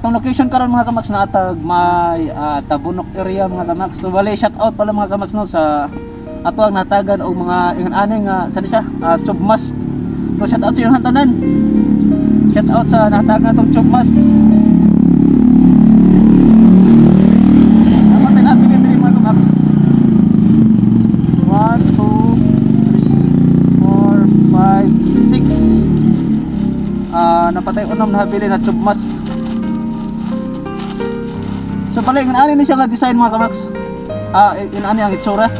Itong location karon mga kamax na atag may ah, tabunok area mga kamax. So bali shout out pala mga kamax no sa ato ang natagan og mga ingon ani nga sa siya uh, chubmas. So shout out sa inyong tanan. Shout out sa natagan tong chubmas. Dapat natin dito mga kamax. 1 So pala yung ani ni siya nga design mga kamax. Ah, in ani ang itsura.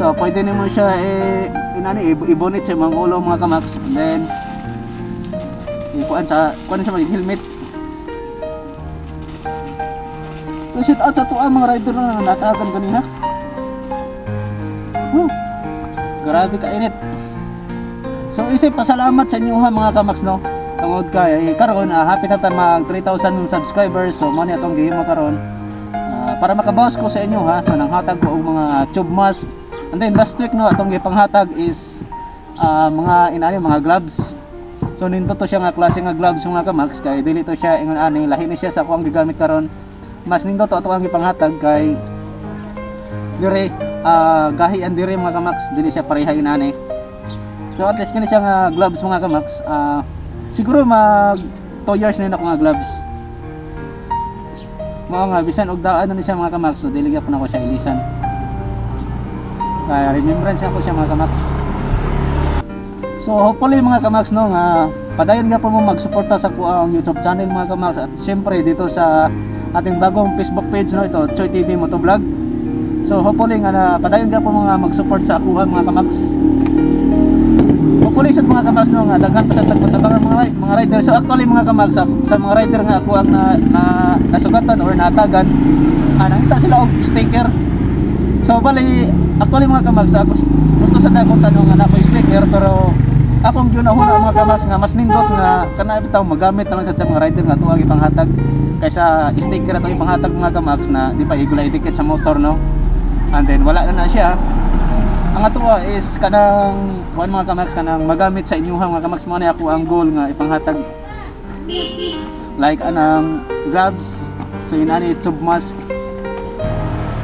So pwede nimo siya eh inani ibonit sa mga ulo mga kamax. And then ikuan sa kuan siya mag helmet. So shoot out sa tuwa mga rider na natagan kanina. Woo. Grabe ka init. So isip pasalamat sa inyo ha mga kamax no. Tungod kay karon ah, happy na mag 3,000 subscribers. So mo ni atong gihimo karon. Para makabawas ko sa inyo ha. So nang hatag ko og mga tube mask. And then last week no atong gipanghatag is ah, mga inani mga gloves. So nindot to siya nga klase nga gloves mga kamax kay dili to siya ingon ani lahi ni siya sa akong gigamit karon. Mas nindot to ato ang gipanghatag kay dire ah gahian dire mga kamax dili siya pareha inani. So at least kini siya nga gloves mga kamax. ah siguro mag 2 years na ako nga gloves. Mga nga bisan og daan ni siya mga kamax so dili gyapon ako siya ilisan. Kaya remembrance ako siya mga kamax. So hopefully mga kamax no nga padayon nga po mo magsuporta sa kuang YouTube channel mga kamax at syempre dito sa ating bagong Facebook page no ito Choy TV Motovlog. So hopefully nga na padayon nga po mga mag-support sa ako mga kamax. Hopefully sa mga kamax no nga daghan pa sa tagpatabangan mga mga rider. So actually mga kamax sa, sa mga rider nga ako ang na, na nasugatan or natagan ah, nakita sila og sticker. So bali actually mga kamax ako gusto sa dakong tanong na ako sticker pero akong ginahuna mga kamax nga mas nindot nga kana bitaw magamit lang sa mga rider nga tuwag ipanghatag kaysa sticker ato ipanghatag mga kamax na di pa igula ticket sa motor no. And then wala na na siya ang atuwa is kanang kuan mga kamax kanang magamit sa inyuha mga kamax mo na ako ang goal nga ipanghatag. Like anang gloves so yun ani tube mask.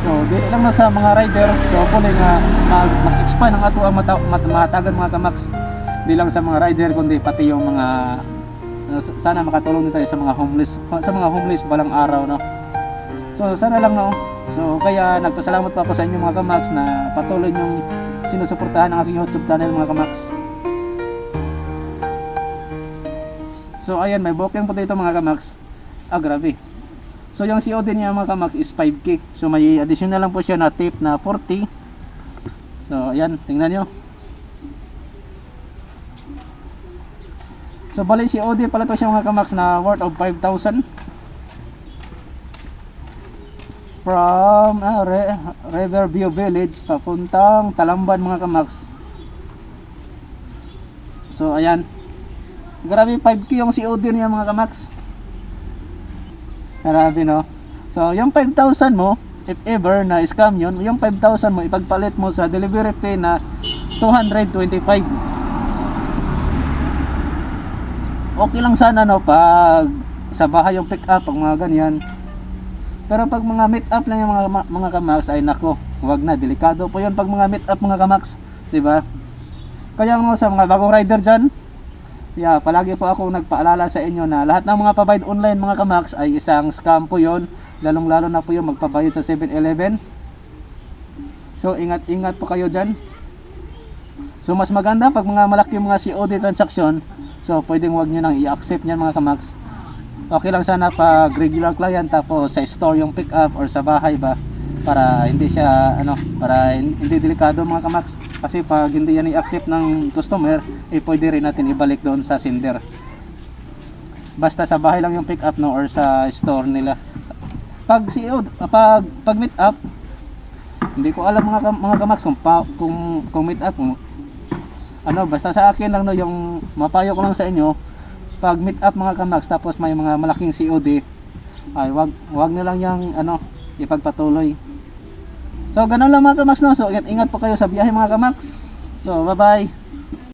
So di lang na sa mga rider so hopefully nga mag, mag-expand ang ato ang mata, mat, mahatagan mga kamax di lang sa mga rider kundi pati yung mga uh, sana makatulong din tayo sa mga homeless sa mga homeless balang araw no? So sana lang no? So kaya nagpasalamat pa ako sa inyo mga kamax na patuloy niyong sinusuportahan ang aking YouTube channel mga kamax. So ayan, may bokeng po dito mga kamax. Ah, grabe. So yung COD niya mga kamax is 5k. So may additional lang po siya na tip na 40. So ayan, tingnan nyo. So bali COD pala to siya mga kamax na worth of 5,000 from ah, Re, Riverview Village papuntang Talamban mga kamax. So ayan. Grabe 5k yung COD niya mga kamax. Grabe no. So yung 5,000 mo if ever na scam yun, yung 5,000 mo ipagpalit mo sa delivery fee na 225. Okay lang sana no pag sa bahay yung pick up pag mga ganyan. Pero pag mga meet up lang yung mga mga kamax ay nako, wag na delikado po 'yon pag mga meet up mga kamax, 'di ba? Kaya mo sa mga bagong rider diyan, yeah, palagi po ako nagpaalala sa inyo na lahat ng mga pabayad online mga kamax ay isang scam po 'yon, lalong-lalo na po yung magpabayad sa 7-Eleven. So ingat-ingat po kayo diyan. So mas maganda pag mga malaki mga COD transaction, so pwedeng wag niyo nang i-accept niyan mga kamax okay lang sana pag regular client tapos sa store yung pick up or sa bahay ba para hindi siya ano para hin- hindi delikado mga kamax. Kasi pag hindi yan i-accept ng customer eh pwede rin natin ibalik doon sa sender. Basta sa bahay lang yung pick up no or sa store nila. Pag CO pag pag meet up hindi ko alam mga mga kamax kung pa, kung, kung meet up ano basta sa akin lang no yung mapayo ko lang sa inyo pag meet up mga kamax tapos may mga malaking COD ay wag wag na lang yung ano ipagpatuloy. So ganun lang mga kamax no? So ingat ingat po kayo sa biyahe mga kamax so bye bye